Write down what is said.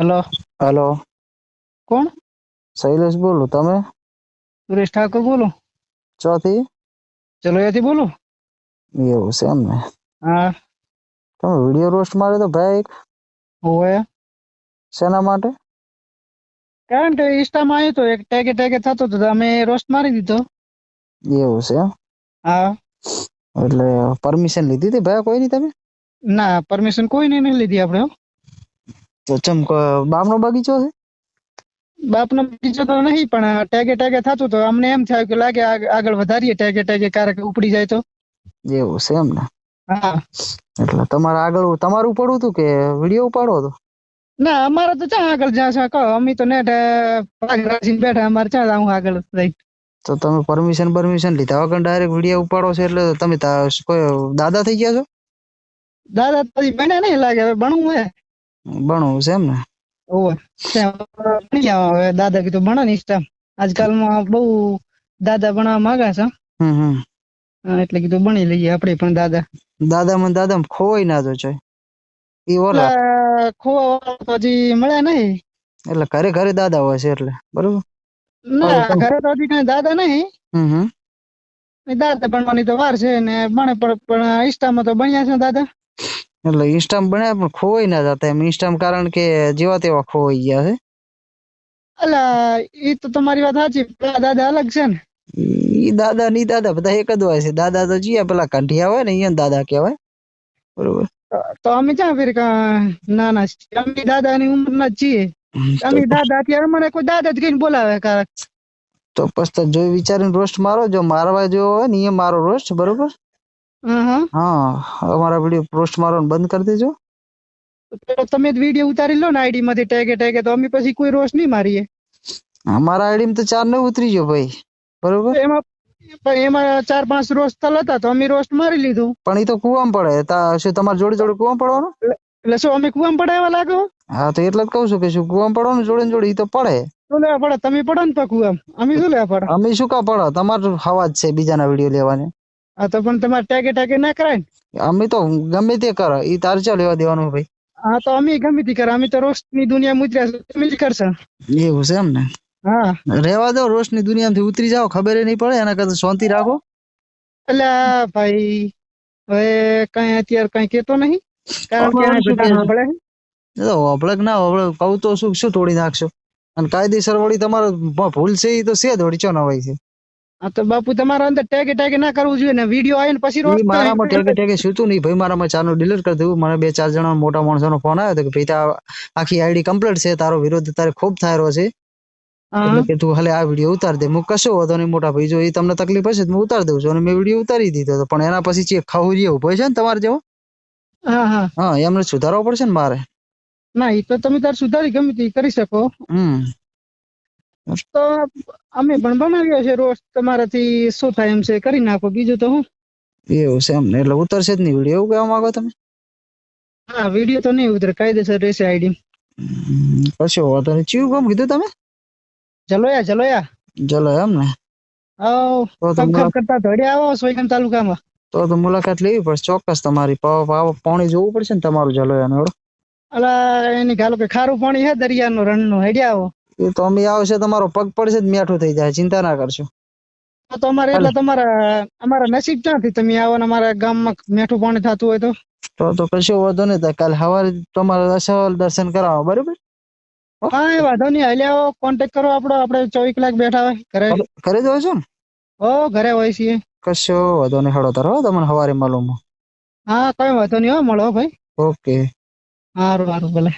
Hello. Hello. કોણ? શૈલેષ બોલું તમે? સુરેશ ઠાકોર બોલો? ચોથી? ચલો અહીંયાથી બોલો? એવું છે એમ ને હા. તમે વીડિયો રોસ્ટ માર્યો તો ભાઈ હોવે. શેના માટે? કારણ કે ઇન્સ્ટામાં આવ્યો તો એક ટેગે ટેગે થતો હતો તો અમે રોસ્ટ મારી દીધો. એવું છે એમ? હા. એટલે પરમિશન લીધી હતી ભાઈ કોઈ નહીં તમે? ના પરમિશન કોઈને નહીં લીધી આપણે હો. તો ચમ બાપનો બગીચો છે? બાપનો બગીચો તો નહીં પણ ટેગે ટેગે થતું તો અમને એમ થયું કે લાગે આગળ વધારીએ ટેગે ટેગે ક્યારેક ઉપડી જાય તો. એવું છે એમ ને? હા. એટલે તમારે આગળ તમારું પડવું હતું કે વીડિયો ઉપાડો હતો? ના અમારે તો ચા આગળ જ્યાં છે કહો અમે તો નેટ રાખીને બેઠા અમારે ચા હું આગળ રહી? તો તમે પરમિશન પરમિશન લીધા વગર ડાયરેક્ટ વીડિયો ઉપાડો છો એટલે તમે કોઈ દાદા થઈ ગયા છો? દાદા તો બને નહીં લાગે હવે ભણવું હે. ભણવું છે એમ ને? ઓવે હવે. દાદા કીધું ભણો ને ઇસ્ટામ આજકાલમાં બહુ દાદા ભણવા માંગે છે. હમ હમ. એટલે કીધું ભણી લઈએ આપણે પણ દાદા. દાદા મને દાદા ખોવાઈ ના જો છે ઈ ઓલા ખોવા તો હજી મળ્યા નહીં. એટલે ઘરે ઘરે દાદા હોય છે એટલે બરોબર? ના ઘરે તો હજી કઈ દાદા નહીં. હમ હમ. દાદા ભણવાની તો વાર છે ને ભણે પણ પણ ઇસ્ટામાં તો ભણ્યા છે દાદા. એટલે ઇન્સ્ટામ બન્યા પણ ખોવાઈ ના જતા એમ. ઇન્સ્ટામ કારણ કે જેવા તેવા ખોવાઈ ગયા છે. અલા એ તો તમારી વાત સાચી પેલા દાદા અલગ છે ને? ઈ દાદા ની દાદા બધા એક જ હોય છે. દાદા તો જીયા પેલા કંઠિયા હોય ને અહીંયા દાદા કહેવાય. બરોબર. તો- અમે ક્યાં ફેર ના ના. અમે દાદાની ઉંમરના જ છીએ. અમે દાદા અત્યારે મને કોઈ દાદા જ કહીને બોલાવે કારક તો પછી જોઈ વિચારીને રોસ્ટ મારો જો મારવા જેવો હોય ને એ મારો રોસ્ટ બરોબર? હા અમારા વીડિયો પોસ્ટ મારવાનું બંધ કરી દેજો. તો તમે જ વીડિયો ઉતારી લો ને આઈડી માંથી ટેગે ટેગે તો અમે પછી કોઈ રોષ નહીં મારીએ. અમારા આઈડી તો ચાર ને ઉતરી ગયો ભાઈ. બરોબર? એમાં એમાં ચાર પાંચ રોસ્ટ થલ હતા તો અમે રોસ્ટ મારી લીધું. પણ એ તો કુવામાં પડે. શું તમારે જોડે જોડે કુવામાં પડવાનું? એટલે શું અમે કુવામાં પડાવવા લાગો? હા તો એટલે જ કહું છું કે શું કુવામાં પડવાનું જોડે જોડે એ તો પડે. શું લેવા પડે? તમે પડો ને તો કુવામ. અમે શું લેવા પડે? અમે શું કા પડે? તમારો હવાજ છે બીજાના વીડિયો લેવાની. હા તો પણ તમારે ટેગે ટેગે ના કરાય ને? અમે તો ગમે તે કરો ઈ તારે ચા લેવા દેવાનું ભાઈ? હા તો અમે ગમે તે કરે અમે તો રોસ્ટની દુનિયા મુદ્રા છે તમે જ કરશો. એવું છે એમ ને? હા. રેવા દો રોશની દુનિયામાંથી ઉતરી જાઓ ખબર નહીં પડે એના કરતા શાંતિ રાખો. એટલે ભાઈ હવે કઈ અત્યારે કઈ કેતો નહીં કારણ કે શું સાંભળે તો ના અભળક કહું તો શું શું તોડી નાખશો? અને કાયદેસર વળી તમારો ભૂલ છે એ તો છે જ વળી ચો નવાઈ છે? હા તો બાપુ તમારા અંદર ટેગે ટેગે ના કરવું જોઈએ ને. વીડિયો આવે ને પછી રોસ્ટ મારામાં ટેગે ટેગે શું નહીં. ભાઈ મારામાં ચારનું ડિલીટ કરી દેવું મને બે ચાર જણા મોટા માણસોનો ફોન આવ્યો હતો કે ભાઈ આખી આઈડી કમ્પ્લીટ છે. તારો વિરોધ તારે ખૂબ થાયરો છે. એટલે કે તું હાલે આ વીડિયો ઉતાર દે. હું કશો વાંધો નહીં મોટા ભાઈ. જો એ તમને તકલીફ હશે તો હું ઉતાર દઉં છું. અને મેં વીડિયો ઉતારી દીધો હતો પણ એના પછી ચેક ખાવું ઊભો છે ને તમારે જેવો? હા એમને સુધારવો પડશે ને મારે. ના એ તો તમે તાર સુધારી ગમે તે કરી શકો. હમ. તો અમે પણ બનાવીએ છીએ રોજ. તમારાથી શું થાય એમ છે કરી નાખો. બીજું તો હું? એવું છે એમને એટલે ઉતરશે જ નહીં વીડિયો એવું કહેવા માંગો તમે? હા વીડિયો તો નહીં ઉતરે. કાયદેસર રહેશે આઈડી કશો વાંધો નહીં. ચિયું ગમ કીધું તમે? જલોયા જલોયા. ચલો એમ ને? આવ તો તો ખમ ખમ મુલા- કરતા ધોડે આવો સોયગામ તાલુકામાં. તો તો મુલાકાત લેવી પડશે. ચોક્કસ તમારી પાણી જોવું પડશે ને તમારું ચલો એનું અલા એની ગાલો કે ખારું પાણી હે દરિયાનું રણનું? હેડ્યા આવો. એ તો અમે આવશે તમારો પગ પડશે જ મેઠું થઈ જાય ચિંતા ના કરશો. તો તમારે એટલે તમારા અમારા નસીબ ક્યાંથી તમે આવો ને અમારા ગામમાં મેઠું પાણી થતું હોય તો? તો તો કશો વાંધો નહીં થાય કાલે સવારે તમારે અસલ દર્શન કરાવો બરોબર? હા? એ વાંધો નહીં હાલે આવો કોન્ટેક્ટ કરો આપણો આપણે ચોવીસ કલાક બેઠા હોય ઘરે. ઘરે જ હોય છો ને? હો ઘરે હોય છીએ. કશો વાંધો નહીં હળો તારો તમને સવારે માલુમ હા. કઈ વાંધો નહીં હો મળો ભાઈ. ઓકે. સારું સારું ભલે.